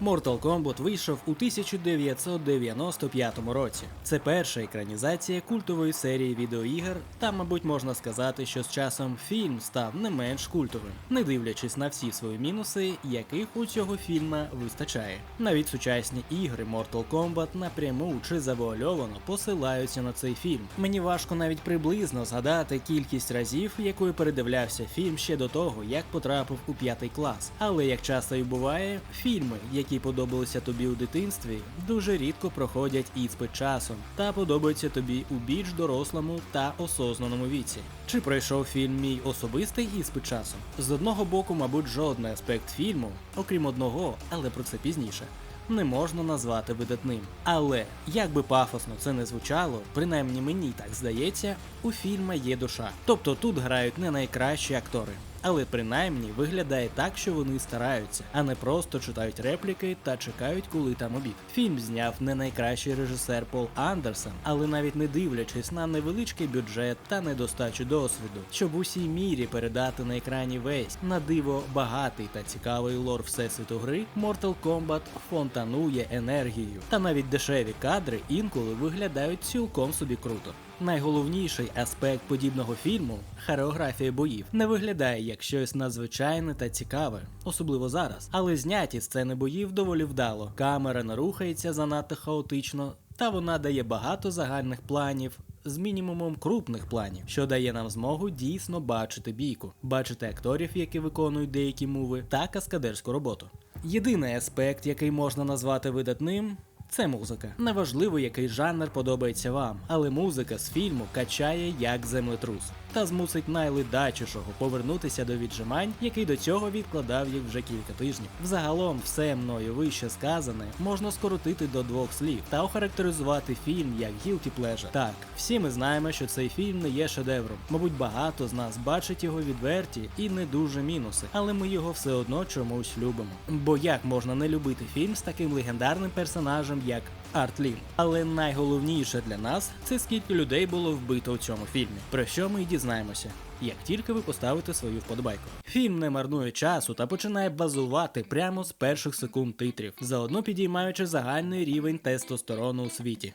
Mortal Kombat вийшов у 1995 році. Це перша екранізація культової серії відеоігр, та, мабуть, можна сказати, що з часом фільм став не менш культовим, не дивлячись на всі свої мінуси, яких у цього фільма вистачає. Навіть сучасні ігри Mortal Kombat напряму чи завуальовано посилаються на цей фільм. Мені важко навіть приблизно згадати кількість разів, якою передивлявся фільм ще до того, як потрапив у п'ятий клас. Але як часто і буває, фільми, які подобалися тобі у дитинстві, дуже рідко проходять іспит часом та подобаються тобі у більш дорослому та осознаному віці. Чи пройшов фільм мій особистий іспит часом? З одного боку, мабуть, жодний аспект фільму, окрім одного, але про це пізніше. Не можна назвати видатним. Але як би пафосно це не звучало, принаймні мені так здається, у фільма є душа. Тобто тут грають не найкращі актори. Але принаймні виглядає так, що вони стараються, а не просто читають репліки та чекають, коли там обід. Фільм зняв не найкращий режисер Пол Андерсон, але навіть не дивлячись на невеличкий бюджет та недостачу досвіду, щоб усій мірі передати на екрані весь на диво багатий та цікавий лор всесвіту гри, Mortal Kombat фонтанує енергією. Та навіть дешеві кадри інколи виглядають цілком собі круто. Найголовніший аспект подібного фільму хореографія боїв не виглядає як щось надзвичайне та цікаве, особливо зараз. Але зняті сцени боїв доволі вдало. Камера не рухається занадто хаотично, та вона дає багато загальних планів. З мінімумом крупних планів, що дає нам змогу дійсно бачити бійку, бачити акторів, які виконують деякі мови, та каскадерську роботу. Єдиний аспект, який можна назвати видатним, це музика. Неважливо, який жанр подобається вам, але музика з фільму качає як землетрус та змусить найледачішого повернутися до віджимань, який до цього відкладав їх вже кілька тижнів. Взагалом, все мною вище сказане можна скоротити до двох слів та охарактеризувати фільм як guilty pleasure. Так, всі ми знаємо, що цей фільм не є шедевром. Мабуть, багато з нас бачить його відверті і не дуже мінуси, але ми його все одно чомусь любимо. Бо як можна не любити фільм з таким легендарним персонажем, як Арт Лін. Але найголовніше для нас це скільки людей було вбито у цьому фільмі, про що ми й дізнаємося. Як тільки ви поставите свою вподобайку, фільм не марнує часу та починає базувати прямо з перших секунд титрів, заодно підіймаючи загальний рівень тестостерону у світі.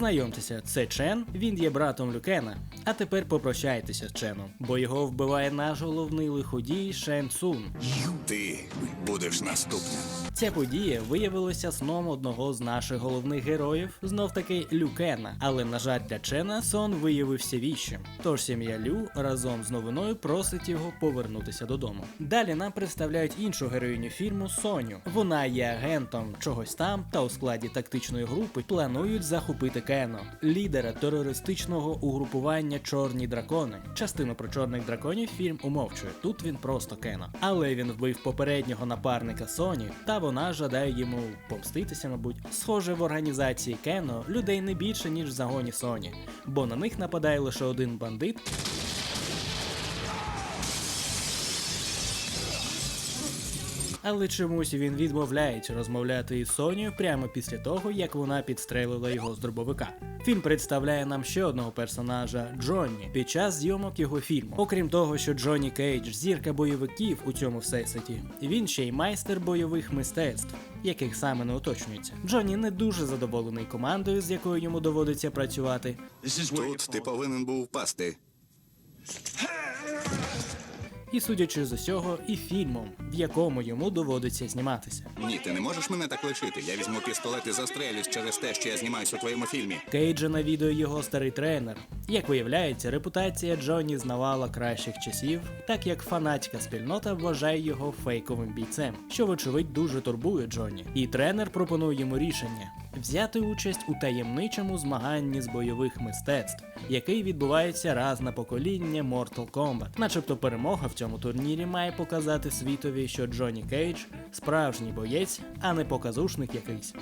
Знайомтеся, це Чен, він є братом Люкена. А тепер попрощайтеся з Ченом, бо його вбиває наш головний лиходій Шен Цун. Ти будеш наступним. Ця подія виявилася сном одного з наших головних героїв, знов таки Люкена. Але на жаль для Чена сон виявився віщим. Тож сім'я Лю разом з новиною просить його повернутися додому. Далі нам представляють іншу героїню фільму Соню. Вона є агентом чогось там та у складі тактичної групи планують захопити Кено, лідера терористичного угрупування Чорні дракони. Частину про чорних драконів фільм умовчує. Тут він просто Кено. Але він вбив попереднього напарника Соні, та вона жадає йому помститися, мабуть. Схоже, в організації Кено людей не більше, ніж в загоні Соні, бо на них нападає лише один бандит. Але чомусь він відмовляється розмовляти із Сонією прямо після того, як вона підстрелила його з дробовика. Фільм представляє нам ще одного персонажа Джонні під час зйомок його фільму. Окрім того, що Джонні Кейдж зірка бойовиків у цьому всесвіті, він ще й майстер бойових мистецтв, яких саме не уточнюється. Джонні не дуже задоволений командою, з якою йому доводиться працювати, Тут ти повинен був впасти. І судячи з усього, і фільмом, в якому йому доводиться зніматися. Ні, ти не можеш мене так лишити. Я візьму пістолет і застрелюсь через те, що я знімаюся у твоєму фільмі. Кейджа навідує його старий тренер. Як виявляється, репутація Джонні знавала кращих часів, так як фанатська спільнота вважає його фейковим бійцем, що вочевидь дуже турбує Джонні. І тренер пропонує йому рішення взяти участь у таємничому змаганні з бойових мистецтв, який відбувається раз на покоління Mortal Kombat. Начебто перемога в цьому турнірі має показати світові, що Джонні Кейдж справжній боєць, а не показушник якийсь.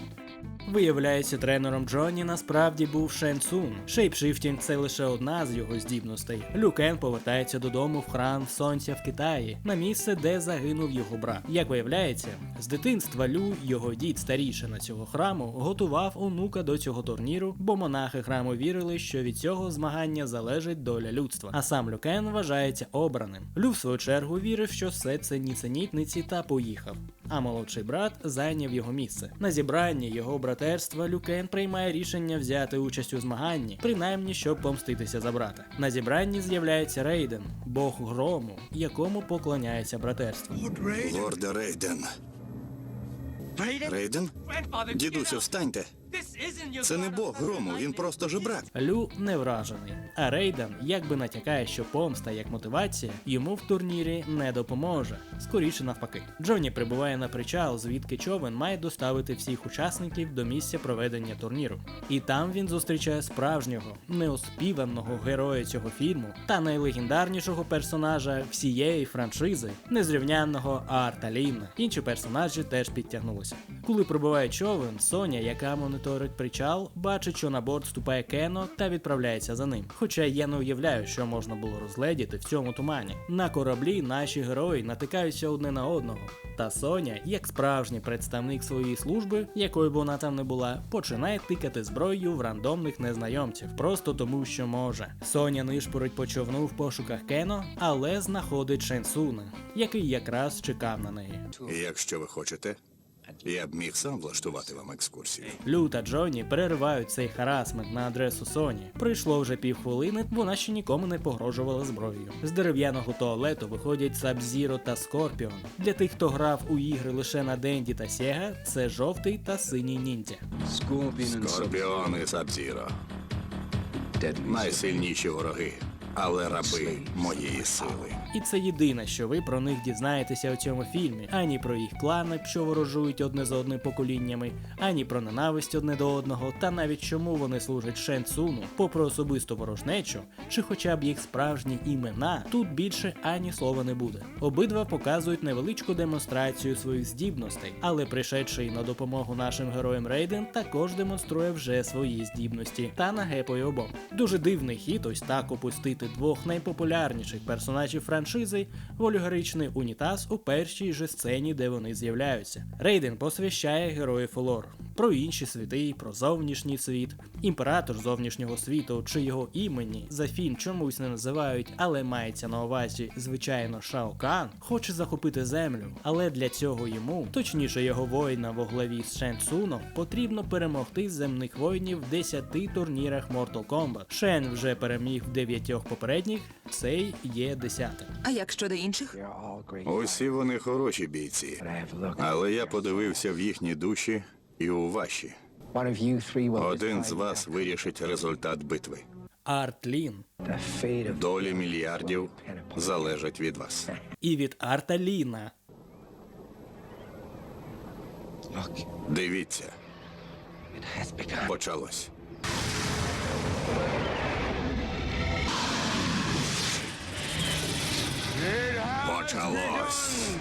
Виявляється, тренером Джонні насправді був Шен Цун. Шейпшифтінг це лише одна з його здібностей. Люкен повертається додому в храм Сонця в Китаї, на місце, де загинув його брат. Як виявляється, з дитинства Лю, його дід старішина цього храму, готував онука до цього турніру, бо монахи храму вірили, що від цього змагання залежить доля людства. А сам Люкен вважається обраним. Лю, в свою чергу, вірив, що все це нісенітниці та поїхав. А молодший брат зайняв його місце. На зібранні його братерства Люкен приймає рішення взяти участь у змаганні, принаймні щоб помститися за брата. На зібранні з'являється Рейден, бог грому, якому поклоняється братерство. Лорде Рейден. Рейден? Дідусю, встаньте. Це не Бог грому, він просто жебрак. Лю не вражений, а Рейден якби натякає, що помста як мотивація йому в турнірі не допоможе. Скоріше навпаки. Джонні прибуває на причал, звідки човен має доставити всіх учасників до місця проведення турніру. І там він зустрічає справжнього, неоспіваного героя цього фільму та найлегендарнішого персонажа всієї франшизи, незрівнянного Арта Ліна. Інші персонажі теж підтягнулися. Коли прибуває човен, Соня, яка моніторить причал, бачить, що на борт вступає Кено та відправляється за ним. Хоча я не уявляю, що можна було розгледіти в цьому тумані. На кораблі наші герої натикаються одне на одного. Та Соня, як справжній представник своєї служби, якою б вона там не була, починає тикати зброєю в рандомних незнайомців, просто тому, що може. Соня нишпорить по човну в пошуках Кено, але знаходить Шенсуна, який якраз чекав на неї. Якщо ви хочете, я б міг сам влаштувати вам екскурсію. Лю та Джонні переривають цей харасмент на адресу Соні. Прийшло вже півхвилини, вона ще нікому не погрожувала зброєю. З дерев'яного туалету виходять Сабзіро та Скорпіон. Для тих, хто грав у ігри лише на Денді та Сєга, це жовтий та синій ніндзя. Скорпіон і Сабзіро. Найсильніші вороги, але раби моєї сили. І це єдине, що ви про них дізнаєтеся у цьому фільмі, ані про їх клани, що ворожують одне за одним поколіннями, ані про ненависть одне до одного, та навіть чому вони служать Шен Цуну, попри особисту ворожнечу, чи хоча б їх справжні імена, тут більше ані слова не буде. Обидва показують невеличку демонстрацію своїх здібностей, але пришедший на допомогу нашим героям Рейден також демонструє вже свої здібності та нагепує обом. Дуже дивний хід ось так опустити двох найпопулярніших персонажів франшизи в олігаричний унітаз у першій же сцені, де вони з'являються. Рейден посвящає героїв Лор про інші світи, про зовнішній світ. Імператор зовнішнього світу чи його імені за фільм чомусь не називають, але мається на увазі, звичайно, Шао Кан, хоче захопити землю, але для цього йому, точніше його воїна во главі з Шен Цуном, потрібно перемогти земних воїнів в 10 турнірах Mortal Kombat. Шен вже переміг в 9 попередніх, цей є 10. А як щодо інших? Усі вони хороші бійці, але я подивився в їхні душі і у ваші. Один з вас вирішить результат битви. Арт Лін. Долі мільярдів залежать від вас. І від Арта Ліна. Дивіться, почалось. Почалось.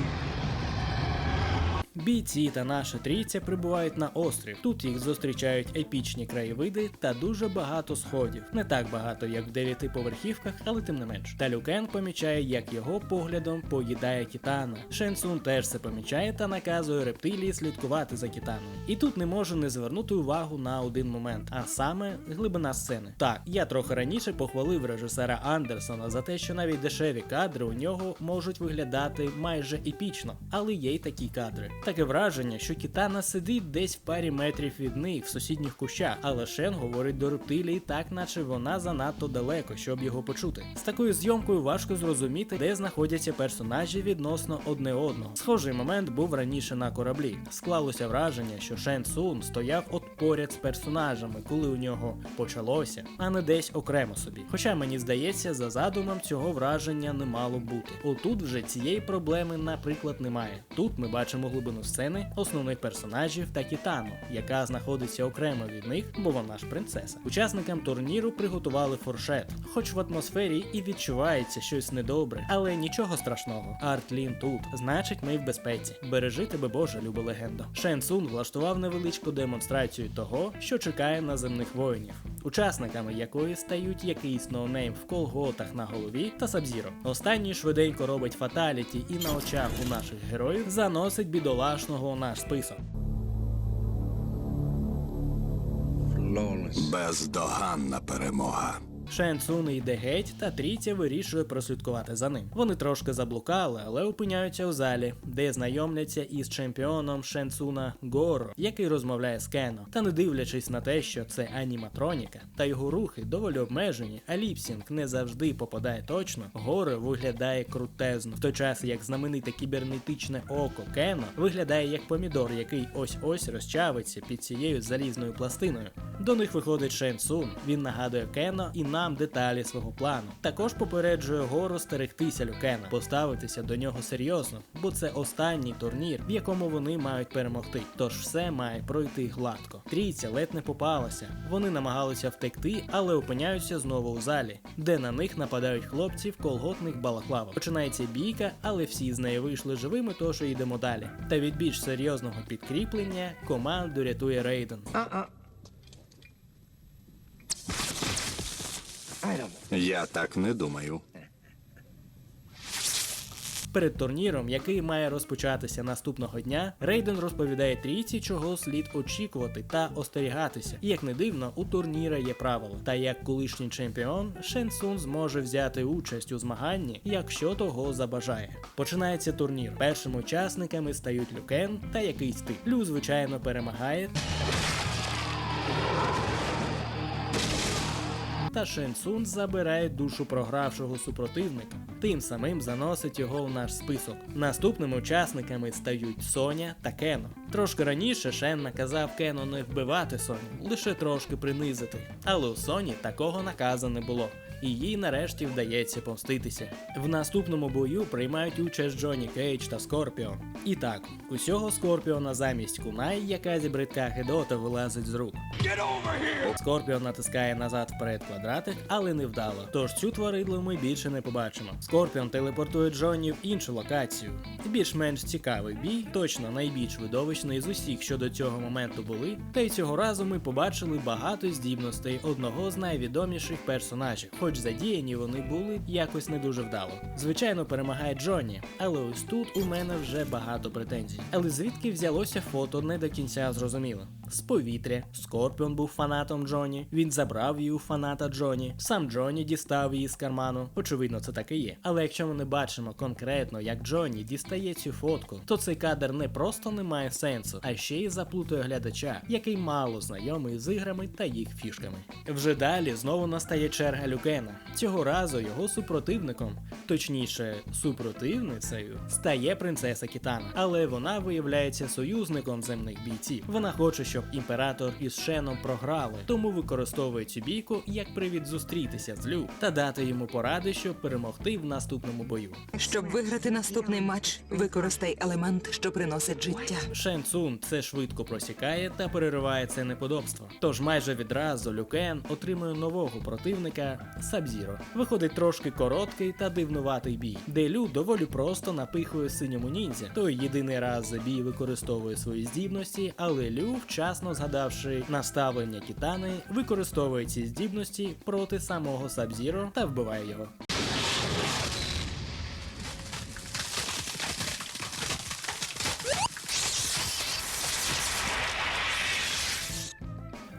Бійці та наша трійця прибувають на острів. Тут їх зустрічають епічні краєвиди та дуже багато сходів. Не так багато, як в дев'ятиповерхівках, але тим не менш. Та Люкен помічає, як його поглядом поїдає Кітана. Шенсун теж це помічає та наказує рептилії слідкувати за Кітаном. І тут не можу не звернути увагу на один момент, а саме глибина сцени. Так, я трохи раніше похвалив режисера Андерсона за те, що навіть дешеві кадри у нього можуть виглядати майже епічно, але є й такі кадри. Таке враження, що Кітана сидить десь в парі метрів від них в сусідніх кущах, але Шен говорить до рептилії так, наче вона занадто далеко, щоб його почути. З такою зйомкою важко зрозуміти, де знаходяться персонажі відносно одне одного. Схожий момент був раніше на кораблі. Склалося враження, що Шен Сун стояв от поряд з персонажами, коли у нього почалося, а не десь окремо собі. Хоча мені здається, за задумом цього враження не мало бути. Отут вже цієї проблеми, наприклад, немає. Тут ми бачимо глибину сцени основних персонажів та Кітану, яка знаходиться окремо від них, бо вона ж принцеса. Учасникам турніру приготували фуршет, хоч в атмосфері і відчувається щось недобре, але нічого страшного. Артлін тут, значить, ми в безпеці. Бережи тебе, Боже, любе легендо. Шен Сун влаштував невеличку демонстрацію того, що чекає на земних воїнів, учасниками якої стають якийсь ноунейм в колготах на голові та Сабзіро. Останній швиденько робить фаталіті і на очах у наших героїв заносить бідолашного у наш список. Бездоганна перемога. Шен Цун йде геть, та трійця вирішує прослідкувати за ним. Вони трошки заблукали, але опиняються у залі, де знайомляться із чемпіоном Шен Цуна Горо, який розмовляє з Кено. Та не дивлячись на те, що це аніматроніка, та його рухи доволі обмежені, а ліпсінг не завжди попадає точно. Горо виглядає крутезно, в той час як знамените кібернетичне око Кено виглядає як помідор, який ось ось розчавиться під цією залізною пластиною. До них виходить Шен Сун. Він нагадує Кено і нам деталі свого плану. Також попереджує гору стерегтися Люкена, поставитися до нього серйозно, бо це останній турнір, в якому вони мають перемогти. Тож все має пройти гладко. Трійця ледь не попалася. Вони намагалися втекти, але опиняються знову у залі, де на них нападають хлопці в колготних балаклавах. Починається бійка, але всі з неї вийшли живими, тож йдемо далі. Та від більш серйозного підкріплення команду рятує Рейден. Я так не думаю. Перед турніром, який має розпочатися наступного дня, Рейден розповідає трійці, чого слід очікувати та остерігатися. І як не дивно, у турніра є правила. Та як колишній чемпіон, Шен Сун зможе взяти участь у змаганні, якщо того забажає. Починається турнір. Першими учасниками стають Люкен та якийсь тип. Лю, звичайно, перемагає. Та Шен Сун забирає душу програвшого супротивника, тим самим заносить його в наш список. Наступними учасниками стають Соня та Кено. Трошки раніше Шен наказав Кено не вбивати Соню, лише трошки принизити. Але у Соні такого наказу не було. І їй нарешті вдається помститися. В наступному бою приймають участь Джонні Кейдж та Скорпіон. І так, усього Скорпіона замість Кунай, яка зі бридка Гедота вилазить з рук. Скорпіон натискає назад вперед квадратик, але не вдало. Тож цю тваридлу ми більше не побачимо. Скорпіон телепортує Джонні в іншу локацію. Більш-менш цікавий бій, точно найбільш видовищний з усіх, що до цього моменту були. Та й цього разу ми побачили багато здібностей одного з найвідоміших персонажів, хоч задіяні вони були якось не дуже вдало. Звичайно, перемагає Джонні, але ось тут у мене вже багато претензій. Але звідки взялося фото не до кінця зрозуміло. З повітря Скорпіон був фанатом Джоні. Він забрав її у фаната Джоні. Сам Джоні дістав її з карману. Очевидно, це так і є. Але якщо ми не бачимо конкретно, як Джоні дістає цю фотку, то цей кадр не просто не має сенсу, а ще й заплутує глядача, який мало знайомий з іграми та їх фішками. Вже далі знову настає черга Люкена. Цього разу його супротивником, точніше, супротивницею, стає принцеса Кітана. Але вона виявляється союзником земних бійців. Вона хоче, щоб імператор із Шеном програли, тому використовує цю бійку як привід зустрітися з Лю та дати йому поради, щоб перемогти в наступному бою. Щоб виграти наступний матч, використай елемент, що приносить життя. Шен Цун це швидко просікає та перериває це неподобство. Тож майже відразу Люкен отримує нового противника Сабзіро. Виходить трошки короткий та дивнуватий бій, де Лю доволі просто напихує синьому ніндзя. Той єдиний раз за бій використовує свої здібності, але Лю, вчасно згадавши наставлення Кітани, використовує ці здібності проти самого Сабзіро та вбиває його.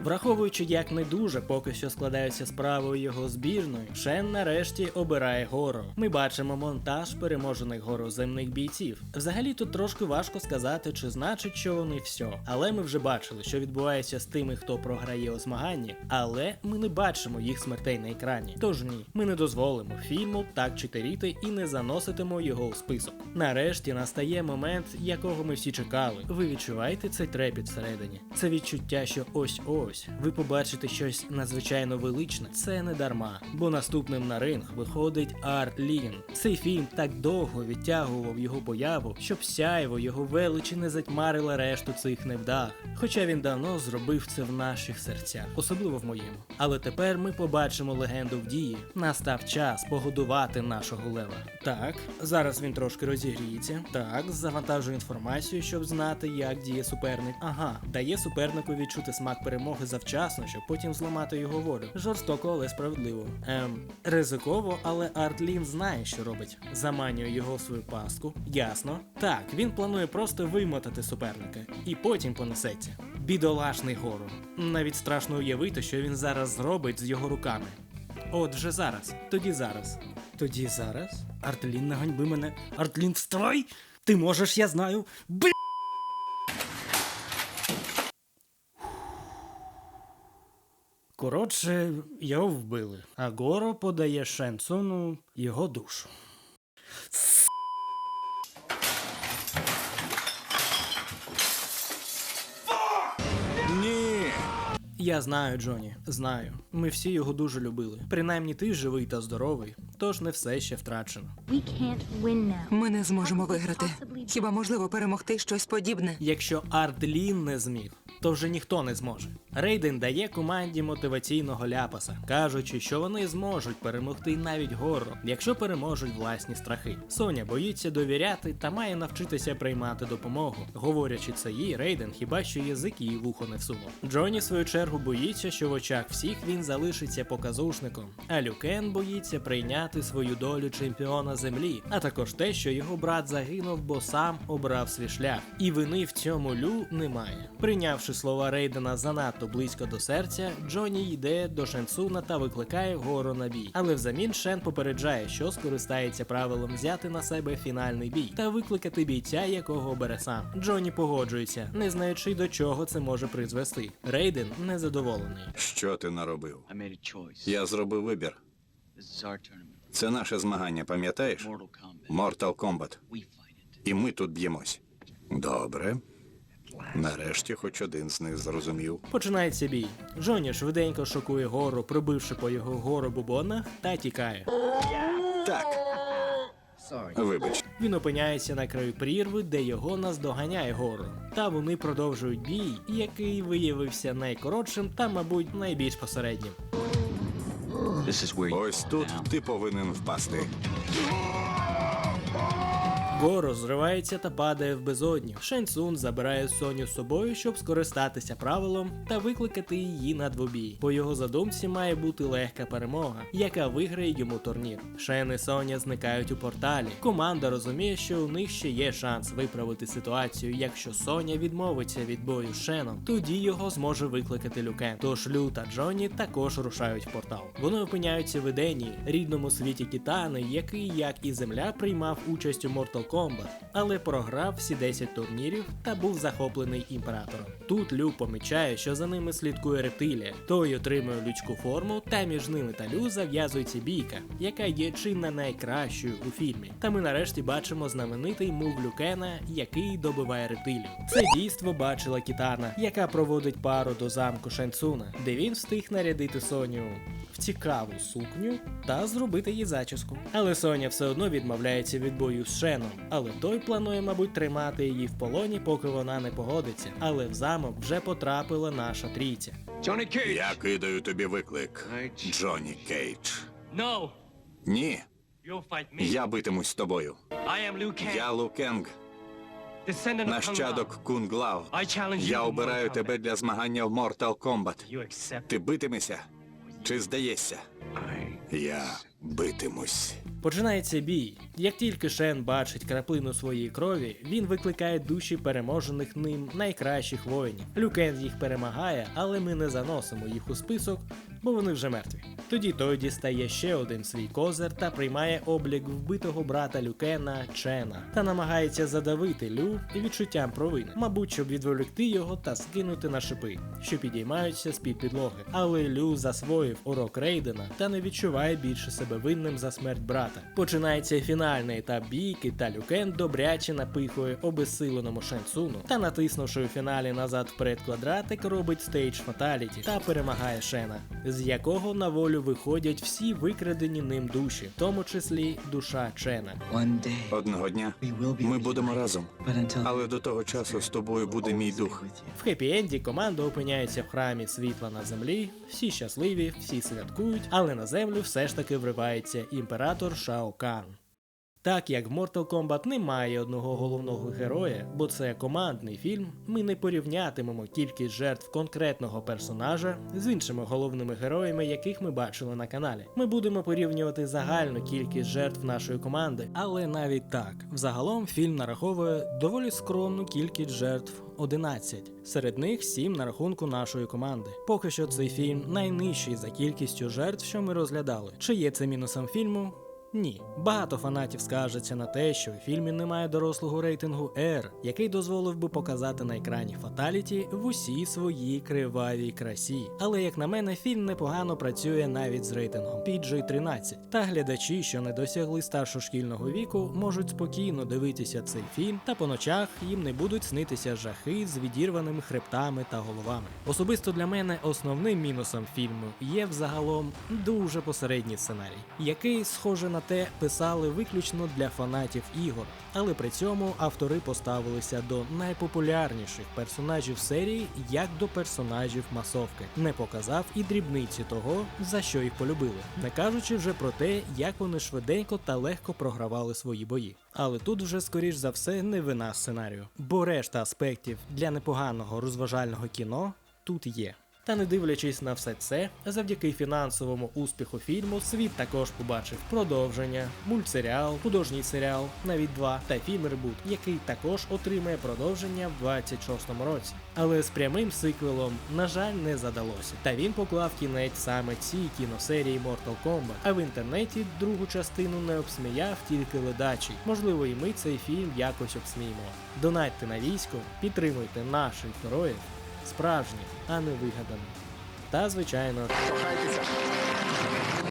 Враховуючи, як не дуже поки що складаються справи його збірною, Шен нарешті обирає гору. Ми бачимо монтаж переможених гороземних бійців. Взагалі тут трошки важко сказати, чи значить, що вони все. Але ми вже бачили, що відбувається з тими, хто програє у змаганні, але ми не бачимо їх смертей на екрані. Тож ні, ми не дозволимо фільму так читеріти і не заноситимо його у список. Нарешті настає момент, якого ми всі чекали. Ви відчуваєте цей трепіт всередині? Це відчуття, що ось ось ось ви побачите щось надзвичайно величне. Це не дарма, бо наступним на ринг виходить Арт Лін. Цей фільм так довго відтягував його появу, щоб сяйво його величі не затьмарила решту цих невдах. Хоча він давно зробив це в наших серцях, особливо в моєму. Але тепер ми побачимо легенду в дії. Настав час погодувати нашого лева. Так, зараз він трошки розігріється. Так, завантажує інформацію, щоб знати, як діє суперник. Ага, дає супернику відчути смак перемоги завчасно, щоб потім зламати його волю. Жорстоко, але справедливо. Ем, ризиково, але Артлін знає, що робить. Заманює його в свою пастку. Ясно. Так, він планує просто вимотати суперника, і потім понесеться. Бідолашний гору. Навіть страшно уявити, що він зараз зробить з його руками. От вже зараз, тоді зараз. Тоді зараз? Артлін наганьби мене. Артлін, вставай! Ти можеш, я знаю. Бля! Коротше, його вбили, а Горо подає Шенсону його душу. Ні. Я знаю, Джоні, знаю. Ми всі його дуже любили. Принаймні ти живий та здоровий, тож не все ще втрачено. Ми не зможемо виграти. Хіба можливо перемогти щось подібне? Якщо Артлін не зміг, то вже ніхто не зможе. Рейден дає команді мотиваційного ляпаса, кажучи, що вони зможуть перемогти навіть гору, якщо переможуть власні страхи. Соня боїться довіряти та має навчитися приймати допомогу. Говорячи це їй, Рейден хіба що язик її вухо не всунув. Джоні, в свою чергу, боїться, що в очах всіх він залишиться показушником. А Люкен боїться прийняти свою долю чемпіона землі, а також те, що його брат загинув, бо сам обрав свій шлях. І вини в цьому Лю немає. Прийнявши слова Рейдена занадто близько до серця, Джоні йде до Шенсуна та викликає гору на бій. Але взамін Шен попереджає, що скористається правилом взяти на себе фінальний бій та викликати бійця, якого обере сам. Джоні погоджується, не знаючи до чого це може призвести. Рейден незадоволений. Що ти наробив? Я зробив вибір. Це наше змагання, пам'ятаєш? Mortal Kombat. І ми тут б'ємось. Добре. Нарешті хоч один з них зрозумів. Починається бій. Джоні швиденько шокує гору, пробивши по його гору бубонах, та тікає. Так. Вибач, Він опиняється на краю прірви, де його наздоганяє гору. Та вони продовжують бій, який виявився найкоротшим та, мабуть, найбільш посереднім. This is where you ось тут down. ти повинен впасти. Горо зривається та падає в безодню. Шенсун забирає Соню з собою, щоб скористатися правилом та викликати її на двобій. По його задумці має бути легка перемога, яка виграє йому турнір. Шен і Соня зникають у порталі. Команда розуміє, що у них ще є шанс виправити ситуацію. Якщо Соня відмовиться від бою з Шеном, тоді його зможе викликати Люкен. Тож Лю та Джонні також рушають в портал. Вони опиняються в Едені, рідному світі Кітани, який, як і Земля, приймав участь у Mortal Kombat, але програв всі 10 турнірів та був захоплений імператором. Тут Лю помічає, що за ними слідкує рептилія. Той отримує людську форму, та між ними та Лю зав'язується бійка, яка є чи не найкращою у фільмі. Та ми нарешті бачимо знаменитий мув Люкена, який добиває рептилію. Це дійство бачила Кітана, яка проводить пару до замку Шенцуна, де він встиг нарядити Соню в цікаву сукню та зробити їй зачіску. Але Соня все одно відмовляється від бою з Шеном, але той планує, мабуть, тримати її в полоні, поки вона не погодиться. Але в замок вже потрапила наша трійця. Johnny Cage! Я кидаю тобі виклик. Джонні Кейдж. No, Ні, я битимусь з тобою. Я Лу Кенг, descendant of Kung нащадок Кунг Лао. Я обираю тебе для змагання в Mortal Kombat. Ти битимешся? Чи здається? Я битимусь. Починається бій. Як тільки Шен бачить краплину своєї крові, він викликає душі переможених ним найкращих воїнів. Люкен їх перемагає, але ми не заносимо їх у список, бо вони вже мертві. Тоді той дістає ще один свій козир та приймає облік вбитого брата Люкена Чена та намагається задавити Лю відчуттям провини, мабуть, щоб відволікти його та скинути на шипи, що підіймаються з під підлоги. Але Лю засвоїв урок Рейдена та не відчуває більше себе винним за смерть брата. Починається фінальний етап бійки, та Люкен добряче напихує обезсиленому Шенсуну та натиснувши у фіналі назад вперед квадратик, робить стейдж фаталіті та перемагає Шена, з якого на волю виходять всі викрадені ним душі, в тому числі душа Чена. Одного дня ми будемо разом. Але до того часу з тобою буде мій дух. В хеппі-енді команда опиняється в храмі світла на землі, всі щасливі, всі святкують, але на землю все ж таки вривається імператор Шао Кан. Так як в Mortal Kombat немає одного головного героя, бо це командний фільм, ми не порівнятимемо кількість жертв конкретного персонажа з іншими головними героями, яких ми бачили на каналі. Ми будемо порівнювати загальну кількість жертв нашої команди, але навіть так, взагалом фільм нараховує доволі скромну кількість жертв 11. Серед них 7 на рахунку нашої команди. Поки що цей фільм найнижчий за кількістю жертв, що ми розглядали. Чи є це мінусом фільму? Ні, багато фанатів скаржаться на те, що у фільмі немає дорослого рейтингу R, який дозволив би показати на екрані фаталіті в усій своїй кривавій красі. Але як на мене, фільм непогано працює навіть з рейтингом PG-13. Та глядачі, що не досягли старшошкільного віку, можуть спокійно дивитися цей фільм, та по ночах їм не будуть снитися жахи з відірваними хребтами та головами. Особисто для мене основним мінусом фільму є взагалом дуже посередній сценарій, який, схоже на те, писали виключно для фанатів ігор, але при цьому автори поставилися до найпопулярніших персонажів серії як до персонажів масовки, не показав і дрібниці того, за що їх полюбили, не кажучи вже про те, як вони швиденько та легко програвали свої бої. Але тут вже скоріш за все не вина сценарію, бо решта аспектів для непоганого розважального кіно тут є. Та не дивлячись на все це, завдяки фінансовому успіху фільму, світ також побачив продовження, мультсеріал, художній серіал, навіть два, та фільм Ребут, який також отримає продовження в 26-му році. Але з прямим сиквелом, на жаль, не задалося. Та він поклав кінець саме цій кіносерії Mortal Kombat, а в інтернеті другу частину не обсміяв тільки ледачий. Можливо, і ми цей фільм якось обсміємо. Донатьте на військо, підтримуйте наших героїв, справжніх, а не вигаданих. Та, звичайно, Кохайтеся.